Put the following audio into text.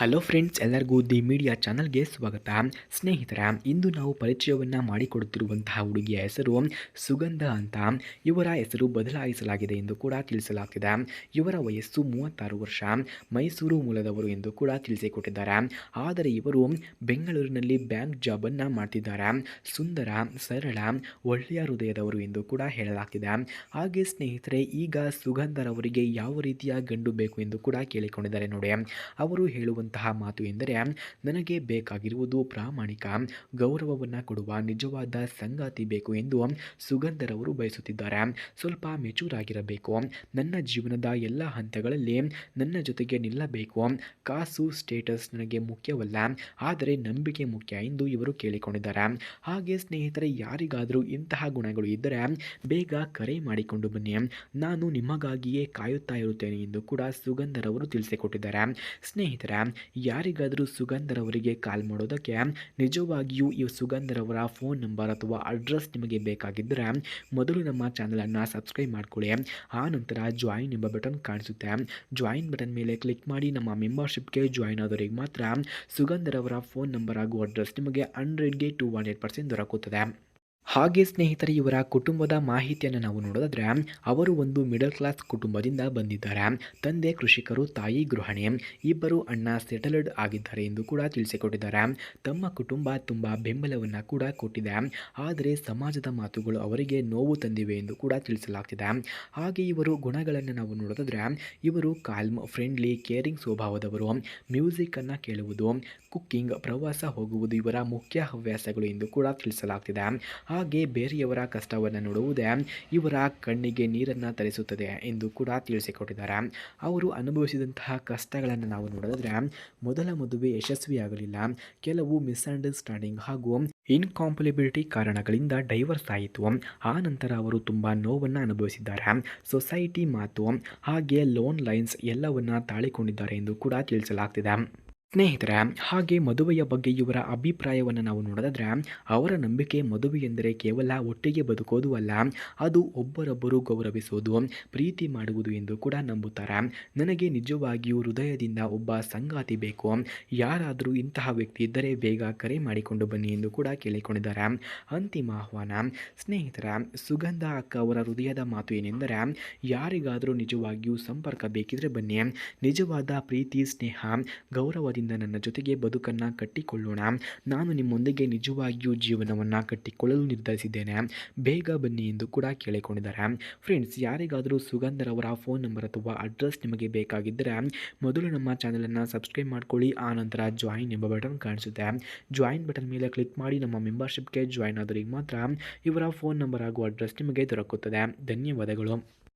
Hello friends ಎಲ್ಲರಿಗೂ the media ಚಾನಲ್ಗೆ ಸ್ವಾಗತ. ಸ್ನೇಹಿತರ, ಇಂದು ನಾವು ಪರಿಚಯವನ್ನು ಮಾಡಿಕೊಡುತ್ತಿರುವಂತಹ ಹುಡುಗಿಯ ಹೆಸರು ಸುಗಂಧ ಅಂತ. ಇವರ ಹೆಸರು ಬದಲಾಯಿಸಲಾಗಿದೆ ಎಂದು ಕೂಡ ತಿಳಿಸಲಾಗಿದೆ ಇವರ ವಯಸ್ಸು ಮೂವತ್ತಾರು ವರ್ಷ. ಮೈಸೂರು ಮೂಲದವರು ಎಂದು ಕೂಡ ತಿಳಿಸಿಕೊಟ್ಟಿದ್ದಾರೆ. ಆದರೆ ಇವರು ಬೆಂಗಳೂರಿನಲ್ಲಿ ಬ್ಯಾಂಕ್ ಜಾಬನ್ನು ಮಾಡ್ತಿದ್ದಾರೆ. ಸುಂದರ, ಸರಳ, ಒಳ್ಳೆಯ ಹೃದಯದವರು ಎಂದು ಕೂಡ ಹೇಳಲಾಗ್ತಿದೆ. ಹಾಗೆ ಸ್ನೇಹಿತರೆ, ಈಗ ಸುಗಂಧರವರಿಗೆ ಯಾವ ರೀತಿಯ ಗಂಡು ಬೇಕು ಎಂದು ಕೂಡ ಕೇಳಿಕೊಂಡಿದ್ದಾರೆ ನೋಡಿ. ಅವರು ಹೇಳುವಂತಹ ಮಾತು ಎಂದರೆ, ನನಗೆ ಬೇಕಾಗಿರುವುದು ಪ್ರಾಮಾಣಿಕ ಗೌರವವನ್ನು ಕೊಡುವ ನಿಜವಾದ ಸಂಗಾತಿ ಬೇಕು ಎಂದು ಸುಗಂಧರವರು ಬಯಸುತ್ತಿದ್ದಾರೆ. ಸ್ವಲ್ಪ ಮೆಚೂರ್ ಆಗಿರಬೇಕು ನನ್ನ ಜೀವನದ ಎಲ್ಲ ಹಂತಗಳಲ್ಲಿ ನನ್ನ ಜೊತೆಗೆ ನಿಲ್ಲಬೇಕು. ಕಾಸು ಸ್ಟೇಟಸ್ ನನಗೆ ಮುಖ್ಯವಲ್ಲ, ಆದರೆ ನಂಬಿಕೆ ಮುಖ್ಯ ಎಂದು ಇವರು ಕೇಳಿಕೊಂಡಿದ್ದಾರೆ. ಹಾಗೆ ಸ್ನೇಹಿತರೆ, ಯಾರಿಗಾದರೂ ಇಂತಹ ಗುಣಗಳು ಇದ್ದರೆ ಬೇಗ ಕರೆ ಮಾಡಿಕೊಂಡು ಬನ್ನಿ. ನಾನು ನಿಮಗಾಗಿಯೇ ಕಾಯುತ್ತಾ ಇರುತ್ತೇನೆ ಎಂದು ಕೂಡ ಸುಗಂಧರವರು ತಿಳಿಸಿಕೊಟ್ಟಿದ್ದಾರೆ. ಸ್ನೇಹಿತರೆ ಯಾರಿಗಾದರೂ ಸುಗಂಧರವರಿಗೆ ಕಾಲ್ ಮಾಡೋದಕ್ಕೆ ನಿಜವಾಗಿಯೂ ಈ ಸುಗಂಧರವರ ಫೋನ್ ನಂಬರ್ ಅಥವಾ ಅಡ್ರೆಸ್ ನಿಮಗೆ ಬೇಕಾಗಿದ್ದರೆ ಮೊದಲು ನಮ್ಮ ಚಾನಲನ್ನು ಸಬ್ಸ್ಕ್ರೈಬ್ ಮಾಡ್ಕೊಳ್ಳಿ. ಆ ನಂತರ ಜಾಯಿನ್ ಎಂಬ ಬಟನ್ ಕಾಣಿಸುತ್ತೆ. ಜಾಯಿನ್ ಬಟನ್ ಮೇಲೆ ಕ್ಲಿಕ್ ಮಾಡಿ ನಮ್ಮ ಮೆಂಬರ್ಶಿಪ್ಗೆ ಜಾಯಿನ್ ಆದವರಿಗೆ ಮಾತ್ರ ಸುಗಂಧರವರ ಫೋನ್ ನಂಬರ್ ಹಾಗೂ ಅಡ್ರೆಸ್ ನಿಮಗೆ ಹಂಡ್ರೆಡ್ಗೆ ಟು ಹಂಡ್ರೆಡ್ ಪರ್ಸೆಂಟ್ ದೊರಕುತ್ತದೆ. ಹಾಗೆ ಸ್ನೇಹಿತರೆ, ಇವರ ಕುಟುಂಬದ ಮಾಹಿತಿಯನ್ನು ನಾವು ನೋಡೋದಾದ್ರೆ, ಅವರು ಒಂದು ಮಿಡಲ್ ಕ್ಲಾಸ್ ಕುಟುಂಬದಿಂದ ಬಂದಿದ್ದಾರೆ. ತಂದೆ, ಕೃಷಿಕರು, ತಾಯಿ, ಗೃಹಿಣಿ ಇಬ್ಬರು ಅಣ್ಣ ಸೆಟಲ್ಡ್ ಆಗಿದ್ದಾರೆ ಎಂದು ಕೂಡ ತಿಳಿಸಿಕೊಟ್ಟಿದ್ದಾರೆ. ತಮ್ಮ ಕುಟುಂಬ ತುಂಬ ಬೆಂಬಲವನ್ನು ಕೂಡ ಕೊಟ್ಟಿದೆ. ಆದರೆ ಸಮಾಜದ ಮಾತುಗಳು ಅವರಿಗೆ ನೋವು ತಂದಿವೆ ಎಂದು ಕೂಡ ತಿಳಿಸಲಾಗ್ತಿದೆ. ಹಾಗೆ ಇವರು ಗುಣಗಳನ್ನು ನಾವು ನೋಡೋದಾದ್ರೆ, ಇವರು ಕಾಲ್ಮ್ ಫ್ರೆಂಡ್ಲಿ ಕೇರಿಂಗ್ ಸ್ವಭಾವದವರು. ಮ್ಯೂಸಿಕನ್ನು ಕೇಳುವುದು ಕುಕ್ಕಿಂಗ್ ಪ್ರವಾಸ ಹೋಗುವುದು ಇವರ ಮುಖ್ಯ ಹವ್ಯಾಸಗಳು ಎಂದು ಕೂಡ ತಿಳಿಸಲಾಗ್ತಿದೆ. ಹಾಗೆ ಬೇರೆಯವರ ಕಷ್ಟವನ್ನು ನೋಡುವುದೇ ಇವರ ಕಣ್ಣಿಗೆ ನೀರನ್ನು ತರಿಸುತ್ತದೆ ಎಂದು ಕೂಡ ತಿಳಿಸಿಕೊಟ್ಟಿದ್ದಾರೆ. ಅವರು ಅನುಭವಿಸಿದಂತಹ ಕಷ್ಟಗಳನ್ನು ನಾವು ನೋಡಿದ್ರೆ ಮೊದಲ ಮದುವೆ ಯಶಸ್ವಿಯಾಗಲಿಲ್ಲ. ಕೆಲವು ಮಿಸ್ಅಂಡರ್ಸ್ಟ್ಯಾಂಡಿಂಗ್ ಹಾಗೂ ಇನ್ಕಾಂಪಲಿಬಿಲಿಟಿ ಕಾರಣಗಳಿಂದ ಡೈವರ್ಸ್ ಆಯಿತು. ಆ ನಂತರ ಅವರು ತುಂಬ ನೋವನ್ನು ಅನುಭವಿಸಿದ್ದಾರೆ. ಸೊಸೈಟಿ ಮಾತು ಹಾಗೆ ಲೋನ್ ಲೈನ್ಸ್ ಎಲ್ಲವನ್ನ ತಾಳಿಕೊಂಡಿದ್ದಾರೆ ಎಂದು ಕೂಡ ತಿಳಿಸಲಾಗ್ತಿದೆ. ಸ್ನೇಹಿತರೆ, ಹಾಗೆ ಮದುವೆಯ ಬಗ್ಗೆ ಇವರ ಅಭಿಪ್ರಾಯವನ್ನು ನಾವು ನೋಡೋದಾದ್ರೆ, ಅವರ ನಂಬಿಕೆ ಮದುವೆ ಎಂದರೆ ಕೇವಲ ಒಟ್ಟಿಗೆ ಬದುಕೋದು ಅಲ್ಲ, ಅದು ಒಬ್ಬರೊಬ್ಬರು ಗೌರವಿಸೋದು, ಪ್ರೀತಿ ಮಾಡುವುದು ಎಂದು ಕೂಡ ನಂಬುತ್ತಾರೆ. ನನಗೆ ನಿಜವಾಗಿಯೂ ಹೃದಯದಿಂದ ಒಬ್ಬ ಸಂಗಾತಿ ಬೇಕು. ಯಾರಾದರೂ ಇಂತಹ ವ್ಯಕ್ತಿ ಇದ್ದರೆ ಬೇಗ ಕರೆ ಮಾಡಿಕೊಂಡು ಬನ್ನಿ ಎಂದು ಕೂಡ ಕೇಳಿಕೊಂಡಿದ್ದಾರೆ. ಅಂತಿಮ ಆಹ್ವಾನ. ಸ್ನೇಹಿತರ, ಸುಗಂಧ ಅಕ್ಕ ಅವರ ಹೃದಯದ ಮಾತು ಏನೆಂದರೆ, ಯಾರಿಗಾದರೂ ನಿಜವಾಗಿಯೂ ಸಂಪರ್ಕ ಬೇಕಿದ್ರೆ ಬನ್ನಿ. ನಿಜವಾದ ಪ್ರೀತಿ, ಸ್ನೇಹ ಗೌರವದಿಂದ ನನ್ನ ಜೊತೆಗೆ ಬದುಕನ್ನು ಕಟ್ಟಿಕೊಳ್ಳೋಣ. ನಾನು ನಿಮ್ಮೊಂದಿಗೆ ನಿಜವಾಗಿಯೂ ಜೀವನವನ್ನು ಕಟ್ಟಿಕೊಳ್ಳಲು ನಿರ್ಧರಿಸಿದ್ದೇನೆ. ಬೇಗ ಬನ್ನಿ ಎಂದು ಕೂಡ ಕೇಳಿಕೊಂಡಿದ್ದಾರೆ. ಫ್ರೆಂಡ್ಸ್ ಯಾರಿಗಾದರೂ ಸುಗಂಧರವರ ಫೋನ್ ನಂಬರ್ ಅಥವಾ ಅಡ್ರೆಸ್ ನಿಮಗೆ ಬೇಕಾಗಿದ್ದರೆ ಮೊದಲು ನಮ್ಮ ಚಾನಲನ್ನು ಸಬ್ಸ್ಕ್ರೈಬ್ ಮಾಡ್ಕೊಳ್ಳಿ. ಆ ನಂತರ ಜಾಯಿನ್ ಎಂಬ ಬಟನ್ ಕಾಣಿಸುತ್ತೆ. ಜಾಯಿನ್ ಬಟನ್ ಮೇಲೆ ಕ್ಲಿಕ್ ಮಾಡಿ ನಮ್ಮ ಮೆಂಬರ್ಶಿಪ್ಗೆ ಜಾಯಿನ್ ಆದವರಿಗೆ ಮಾತ್ರ ಇವರ ಫೋನ್ ನಂಬರ್ ಹಾಗೂ ಅಡ್ರೆಸ್ ನಿಮಗೆ ದೊರಕುತ್ತದೆ. ಧನ್ಯವಾದಗಳು.